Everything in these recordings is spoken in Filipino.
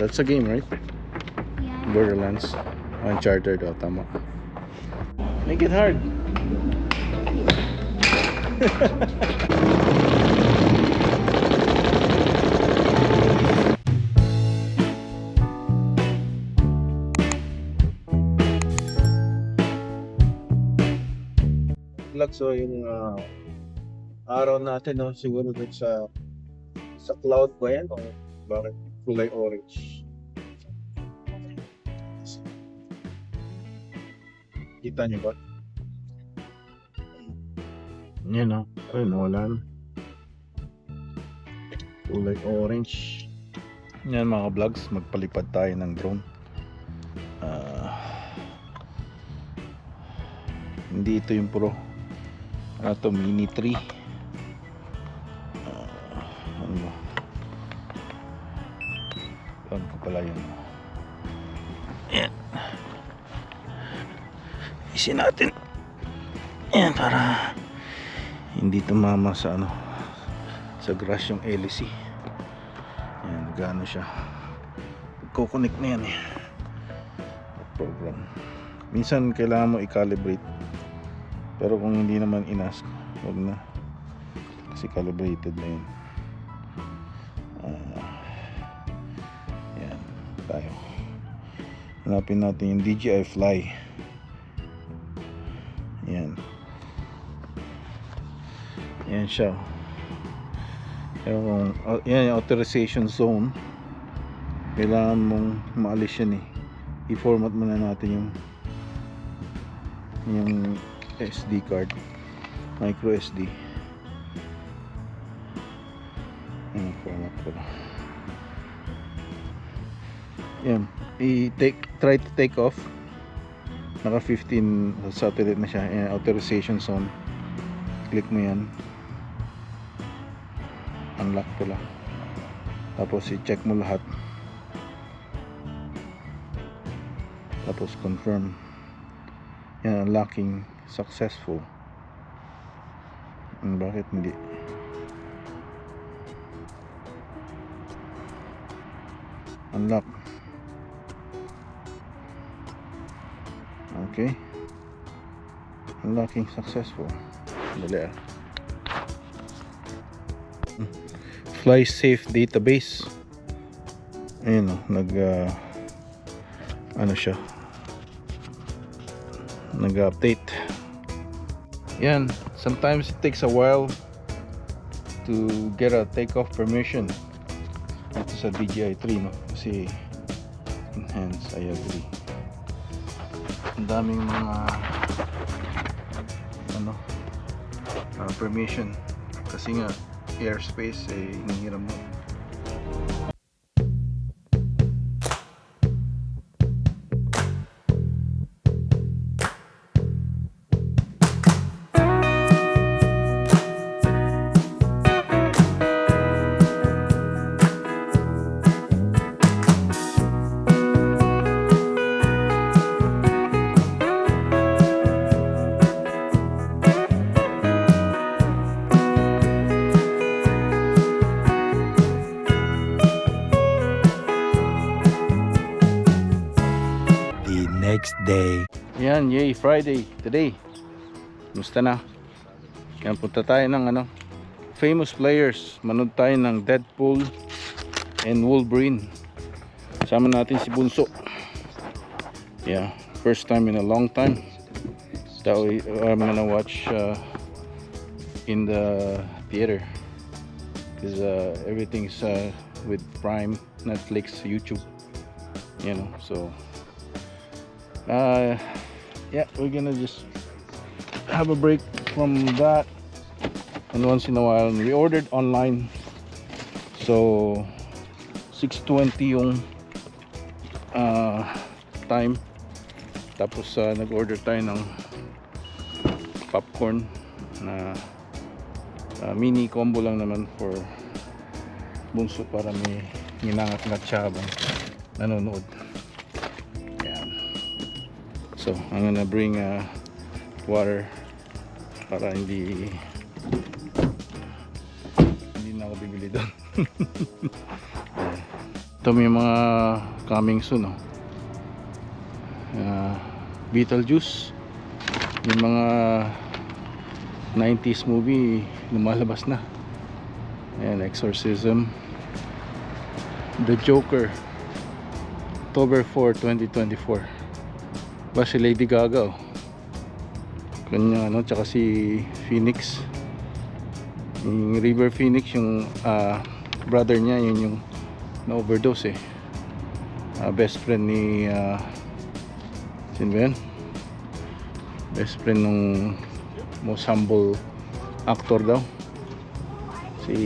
That's a game, right? Yeah. Borderlands. Uncharted, oh, tama. Make it hard. vlog so yung ah, araw natin no siguro dun sa sa cloud ba yan o bakit kulay orange kita niyo ba Yan oh. Ay, nawalan. kulay orange Yan mga vlogs, magpalipad tayo ng drone. Ah, hindi ito yung pro. Ano to, mini 3. Pala yun. Yan. Isin natin. Yan, para hindi tumama sa ano sa grass yung LC. Yan, gaano siya. Kukonek na yan eh. Program. Minsan kailangan mo i-calibrate. Pero kung hindi naman inask, wag na. Kasi calibrated na yun. Hanapin natin yung DJI Fly. Yan. Yan siya. Yung, uh, yan yung authorization zone. Kailangan mong maalis yan eh. I-format muna natin yung yung SD card. Micro SD. Yan, format ko na. Yan. I-take, try to take off. Naka 15 satellite na siya. Yan, authorization zone. Click mo yan unlock pala tapos i-check mo lahat tapos confirm yan unlocking successful Hmm, bakit hindi unlock okay. Unlocking successful. Dali ah. Fly safe database. Ayun o nag uh, ano siya? Nag update yan sometimes it takes a while to get a takeoff permission. Ito sa DJI 3 no? Kasi enhance I agree ang daming mga ano uh, permission. Kasi nga airspace eh hinihiram mo next day. Yan, yay, Friday, today. Musta na? Yan, punta tayo ng ano, famous players. Manood tayo ng Deadpool and Wolverine. Sama natin si Bunso. Yeah, first time in a long time. That we, I'm gonna watch uh, in the theater. Because uh, everything's uh, with Prime, Netflix, YouTube. You know, so uh yeah we're gonna just have a break from that. And once in a while we ordered online. So 6.20 yung uh, time. Tapos uh, nag-order tayo ng popcorn na uh, mini combo lang naman for bunso para may nginangat-ngat siya habang nanonood So, I'm gonna bring uh, water para hindi hindi na ako bibili doon. Ito may mga coming soon oh. Uh, Beetlejuice yung mga 90s movie lumalabas na. Ayan, Exorcism. The Joker. October 4, 2024 ba si Lady Gaga oh. kanya ano tsaka si Phoenix. Yung River Phoenix yung ah, brother niya yun yung na overdose eh. Ah, best friend ni ah, sino ba yun? Best friend nung most humble actor daw. Si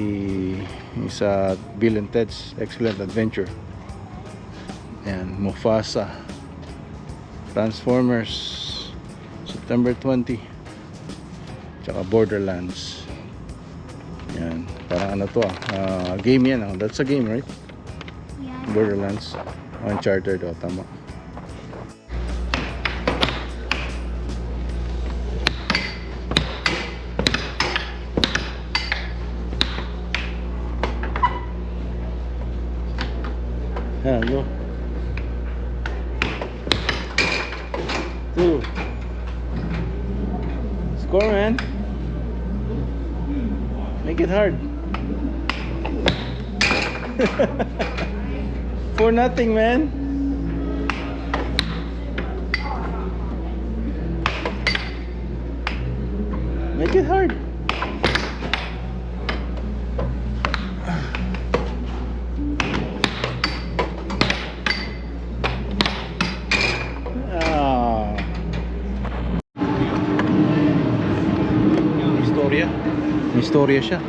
sa Bill and Ted's Excellent Adventure. Yan Mufasa Transformers September 20 tsaka Borderlands. Yan. Parang ano to ah ah, game yan ah. that's a game right? Yeah. Borderlands. Uncharted o tama. Yeah, Score, man. Make it hard. For nothing, man. Make it hard. Istorya siya.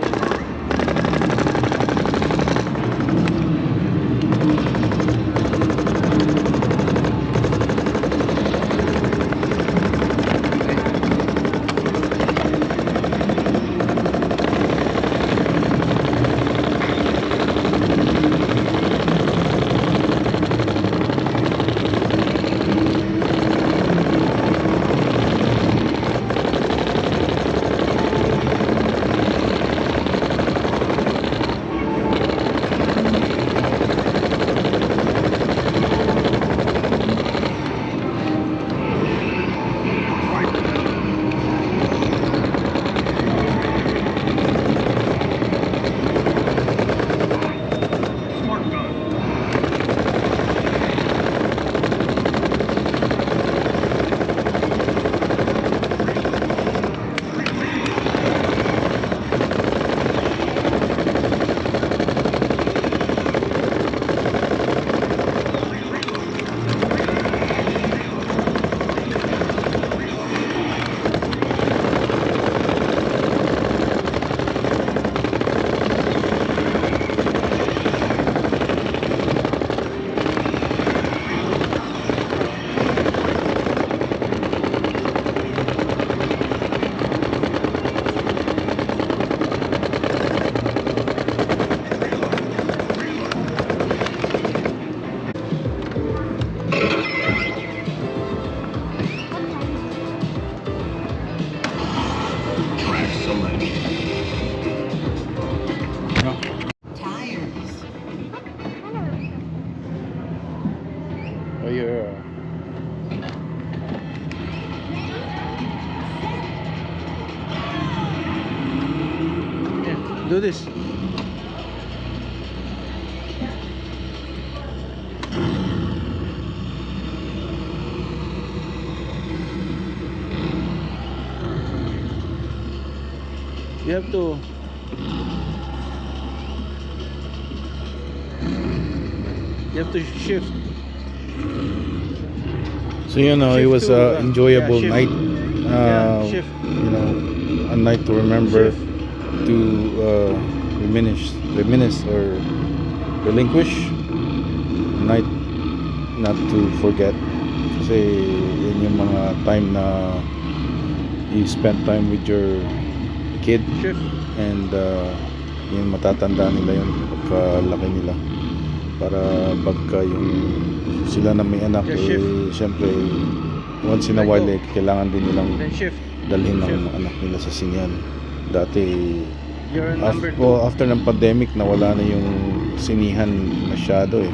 Do this. You have to You have to shift. So you know, it was an enjoyable yeah, shift. night. Yeah, Uh, shift. You know, a night to remember, Shift. To uh, reminisce, reminisce or relinquish. Night not to forget. Kasi yun yung mga time na you spent time with your kid. And uh, yung matatanda nila yun pagkalaki nila. Para pagka yung sila na may anak eh, syempre once in a while eh, kailangan din nilang dalhin ng Shift. anak nila sa sinyan dati You're af- number two. well, after ng pandemic nawala na yung sinihan masyado eh.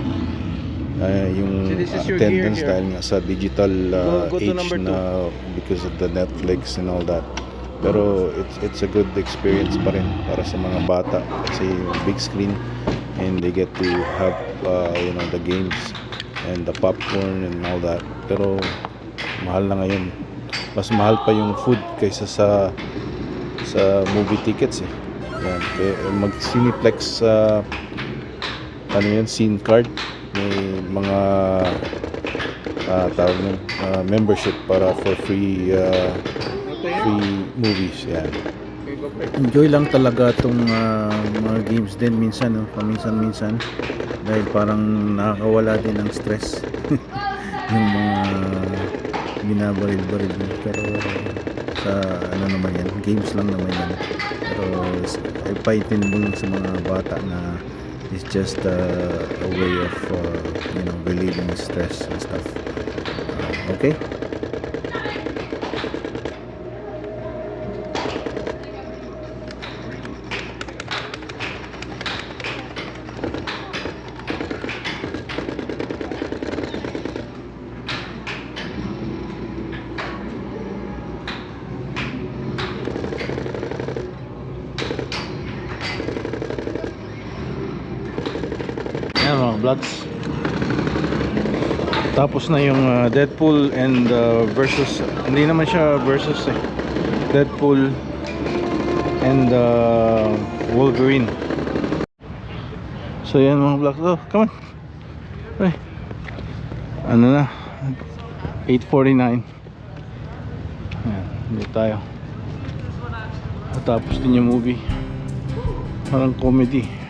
Ah, yung So attendance dahil nga sa digital uh, Go- go to age na because of the Netflix and all that. Pero it's it's a good experience pa rin para sa mga bata kasi big screen and they get to have uh, you know the games and the popcorn and all that. Pero mahal na ngayon. Mas mahal pa yung food kaysa sa sa movie tickets eh. Yan. Mag Cineplex sa ano yun, scene card. May mga ah tawag nun, ah, membership para for free ah, free movies. Yan. Enjoy lang talaga itong mga games din minsan, no? paminsan-minsan. Dahil parang nakakawala din ng stress. yung mga binabaril-baril. Pero sa ano naman yan, games lang naman yan. Pero ay paitin mo sa mga bata na it's just uh, a way of uh, you know relieving stress and stuff. Uh, okay? Vlogs. Tapos na yung uh, Deadpool and uh, versus hindi naman siya versus eh. Deadpool and uh, Wolverine. So yan mga vlogs. Oh, come on. Ay. Ano na? 8.49 Ayan, hindi tayo. Tapos din yung movie. Parang comedy.